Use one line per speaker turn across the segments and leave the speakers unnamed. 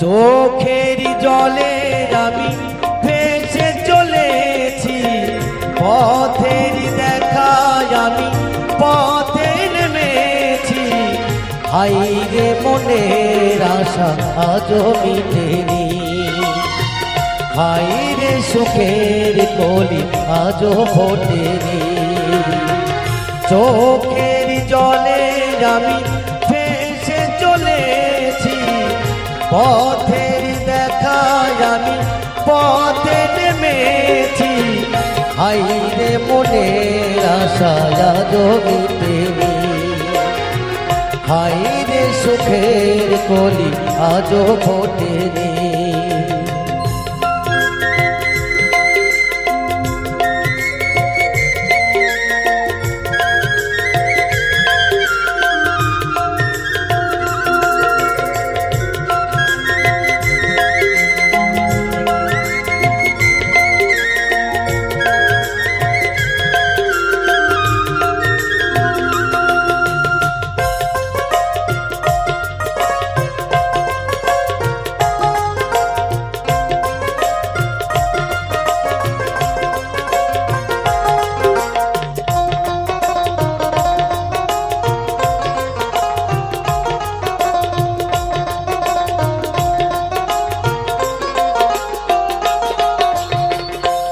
চোখের জলে আমি ভেসে চলেছি। পথের দেখায় আমি পথে নেমেছি। হাইরে মনের আশা আজও মিটেনি। হাইরে সুখের কলি আজও ফোটেনি। চোখের জলে আমি পথের দেখায় আমি পথে নেমেছি হাইরে মনের আশা জমিতেনি হাইরে সুখের কলি আজও ফোটেনি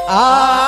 আধারে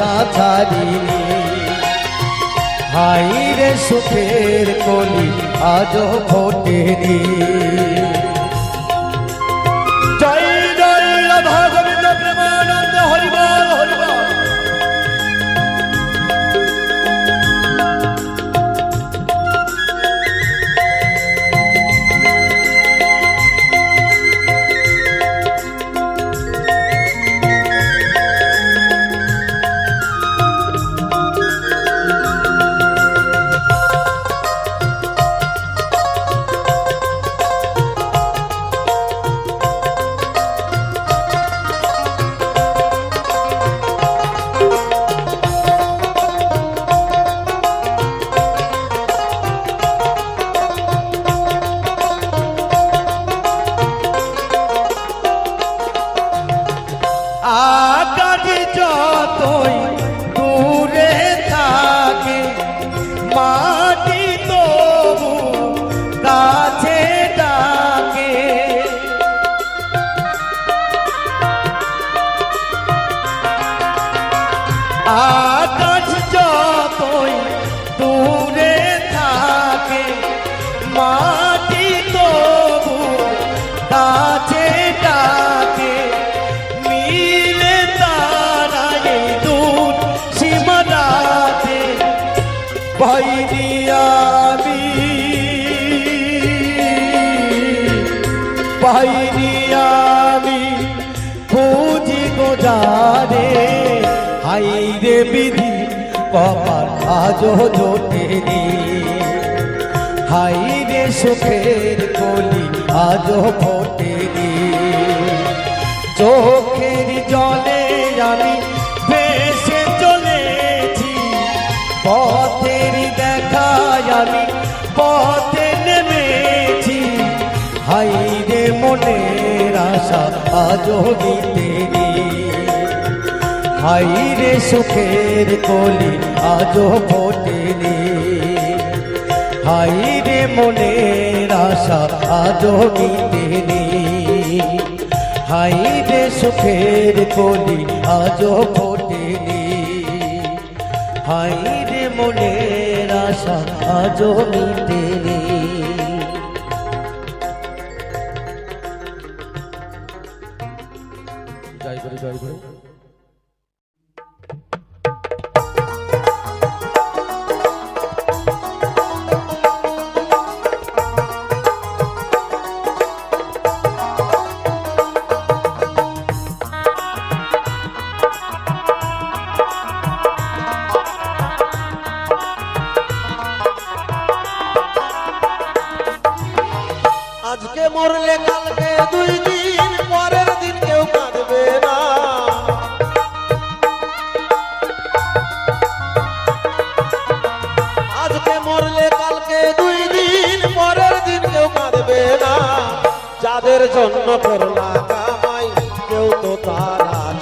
আশা ছাড়িনি হাইরে সুখের কলি আজও ফোটেনি। মাটি তবু কাছে ডাকে, মিলে তারা এই দূর সীমানাতে বাইরি আমি বাইরি আমি খুঁজি গোজারে হাইরে বিধি, কপাল আজও জোটেনি হাইরে সুখের কলি, আজও ফোটেনি চোখের জলে আমি ভেসে চলেছি, পথের দেখায় আমি পথে নেমেছি। হাইরে মনের আশা আজও দিতেনি হাইরে সুখের কলি, আজও ফোটেনি হাইরে মনের আশা আজও মিটেনি হাইরে সুখের কলি আজো ফোটেনি হাই রে মনের আশা আজো মিটেনি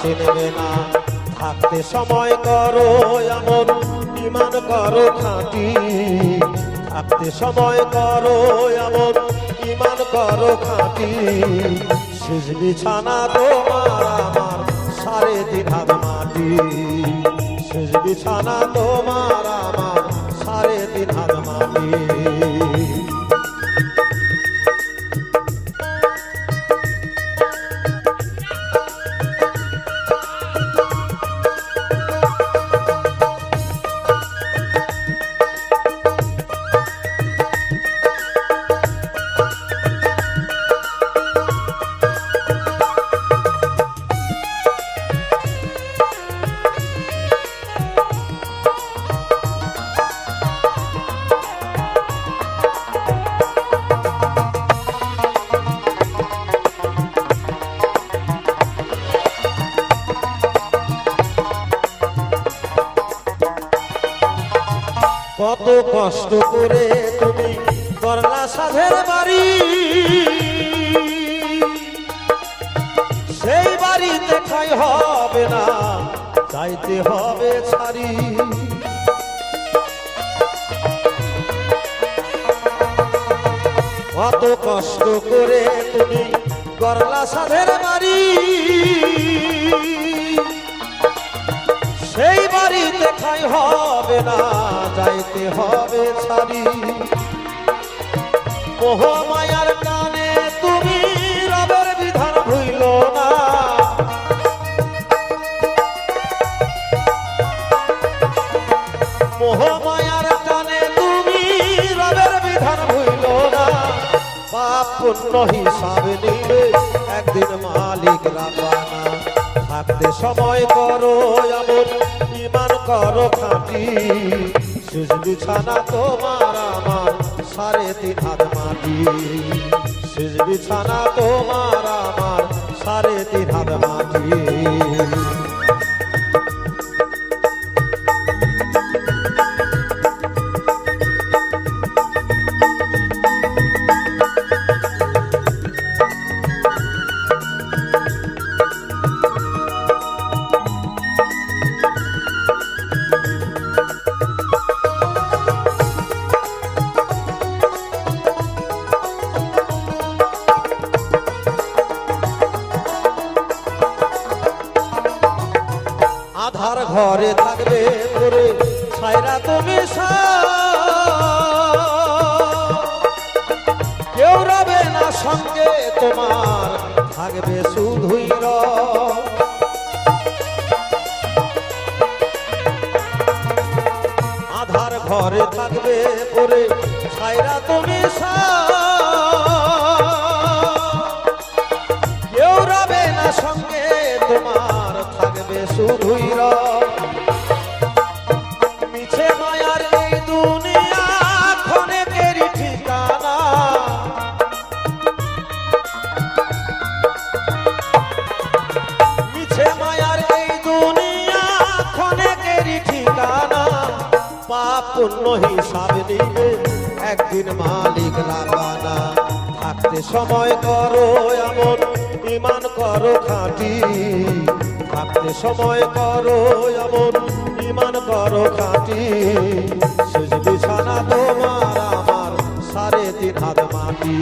চিনবে না। থাকতে সময় করো, এমন ইমান করো খাঁটি। থাকতে সময় করো, এমন ইমান করো খাঁটি। শেষ বিছানা তোমার আমার তিন হাত মাটি। শেষ বিছানা তোমার আমার তিন হাত মাটি। কত কষ্ট করে তুমি করলা সাধের বাড়ি। সেই বাড়িতে ঠাই হবে না চাইতে হবে ছাড়ি। কত কষ্ট করে তুমি করলা সাধের বাড়ি। সেই বাড়িতে ঠাই হবে না, যাইতে হবে ছাড়ি মোহ মায়ার কানে তুমি রবের বিধান ভুইল না। মোহ মায়ার কানে তুমি রবের বিধান ভুইল না। পাপ পুণ্য হিসাব নিলে একদিন মালিক থাকতে সময় করো, এমন ইমান করো খাঁটি। শেষ বিছানা তোমার আমার সাড়ে তিন হাত মাটি। শেষ বিছানা তোমার আমার সাড়ে তিন হাত মাটি। ঘরে থাকবে করে ছাইরা তুমি কেউ রবে না সঙ্গে তোমার, থাকবে শুধুই। আধার ঘরে থাকবে করে ছাইরা তুমি কেউ রবে না সঙ্গে তোমার, থাকবে শুধুই রব। একদিন মালিক রাবানা। থাকতে সময় করো, এমন ইমান করো খাঁটি। থাকতে সময় করো, এমন ইমান করো খাঁটি। শেষ বিছানা তোমার আমার সাড়ে তিন হাত মাটি।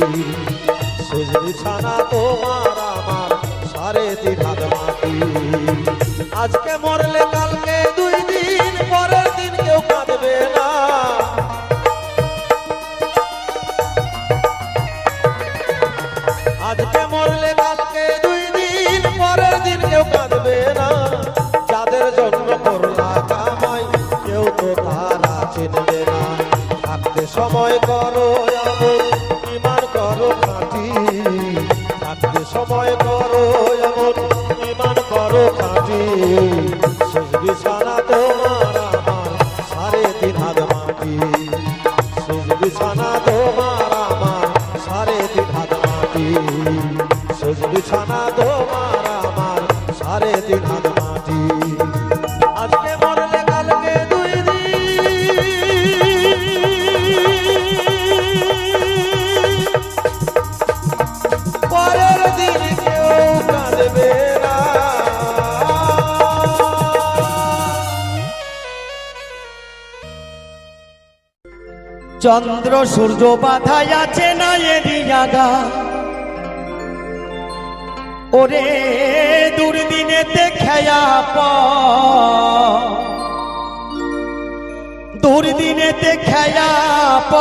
শেষ বিছানা তোমার আমার সাড়ে তিন হাত মাটি। আজকে মরলে কালকে সময়
চন্দ্র সূর্য বাধায় আছে না এরি জাগা? ওরে দুর্দিনেতে খেয়া প। দুর্দিনেতে খেয়া প।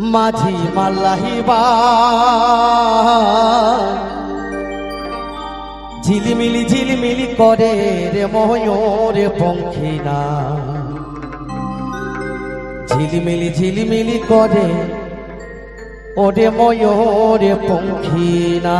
মাঝি মাল্লাহিবা ঝিলিমিলি ঝিলিমিলি করে রে ময়ূর পঙ্খিনা। ঝিলিমিলি ঝিলিমিলি করে। ওরে ময়ূরে পঙ্খিনা।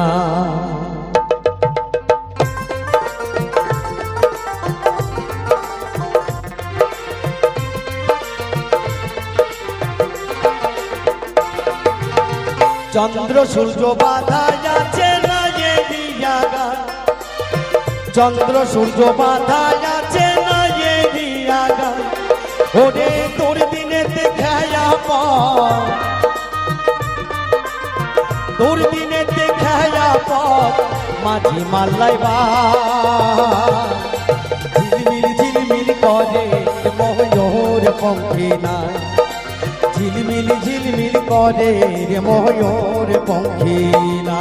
চন্দ্র সূর্য বাধা যাচ্ছে না যে চন্দ্র সূর্য বাধা যাচ্ছে না যে দিনেতে খেয়া পথ তোর দিনেতে খেয়া পথ মাঝি মাল্লাই বা। ঝিলমিল ঝিলমিল করে ময়ূর পঙ্খে না ঝিলমিল ঝিলমিল করে ময়ূর পঙ্খী না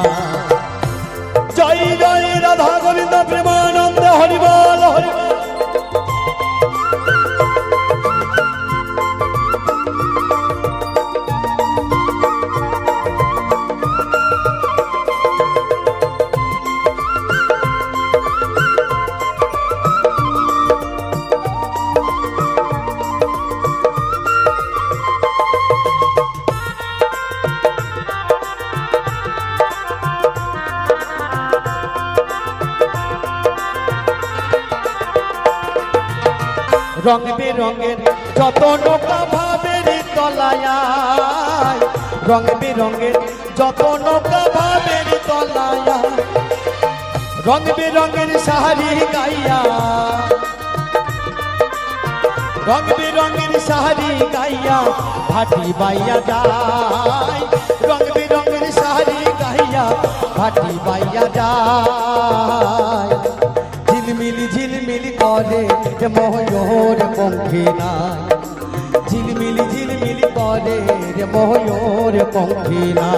রং বেরঙের যত নৌকা ভাবের তলায় রং বেরঙের যত নৌকা ভাবের তলায় রং বেরঙের শাড়ি গাইয়া। রং বেরঙের শাড়ি গাইয়া ভাটি বাইয়া যায়। রং বেরঙের শাড়ি গাইয়া ভাটি বাইয়া যায়। যে ময়ূর পঙ্খী না ঝিলমিলি ঝিলমিলি যে ময়ূর পঙ্খী না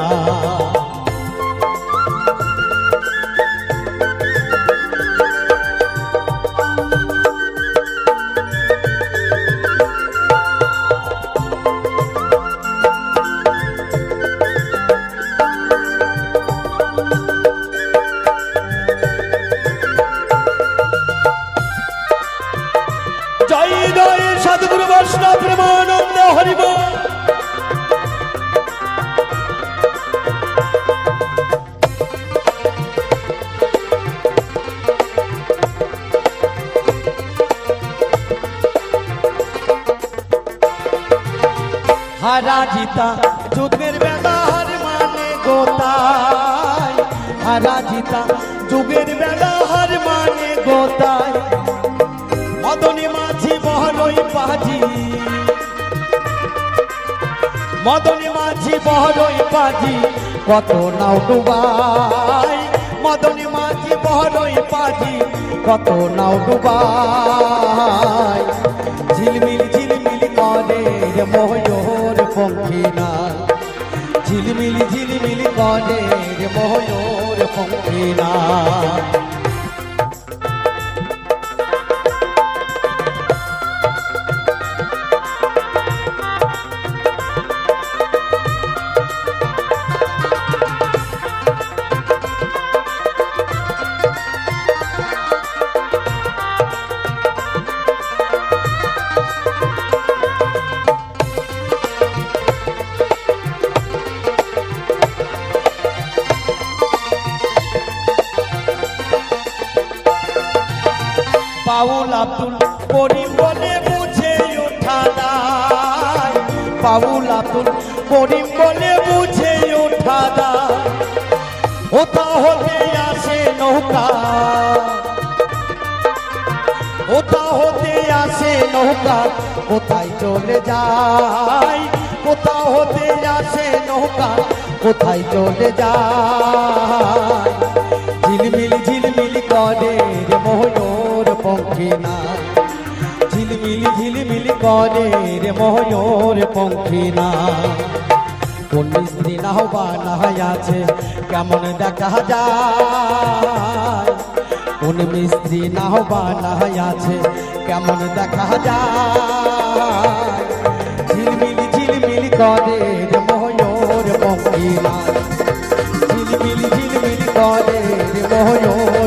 সদগুরু বৈষ্ণব প্রেমানন্দ হরিব। হারা জিতা যুগের বেলা হার মানে গোতায় হারা জিতা যুগের বেলা হার মানে গোতায় মদনী পাজি মদনী মাঝি বহরই পাজি কত নাও ডুবাই। মদনী মাঝি বহরই পাজি কত নাও ডুবাই। ঝিলমিল ঝিলমিল করে ময়ূর পঙ্খী না ঝিলমিল ঝিলমিল করে ময়ূর পঙ্খী না আব্দুল করিম বলে বুঝে ওঠা দায় বাউল আব্দুল বলে বুঝে ওঠা দায় হতে আসে নৌকা। ওটা হতে আসে নৌকা, কোথায় চলে যায়? কোথা হতে আসে নৌকা, কোথায় চলে যায়? ঝিলমিল ঝিলমিল করে পঙ্খী না। ঝিলমিল ঝিলমিল করে রে ময়ূর পঙ্খী না। কোন স্ত্রী না হবা না আছে কেমন দেখা যায়? কোন মিস্ত্রি না হবা না আছে কেমন দেখা যায়? ঝিলমিল ঝিলমিল করে রে ময়ূর পঙ্খিনা ঝিলমিল ঝিলমিল করে রে ময়ূর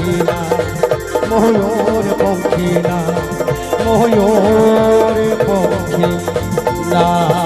পঙ্খিনা ময়ূর পঙ্খিনা ময়ূর পঙ্খিনা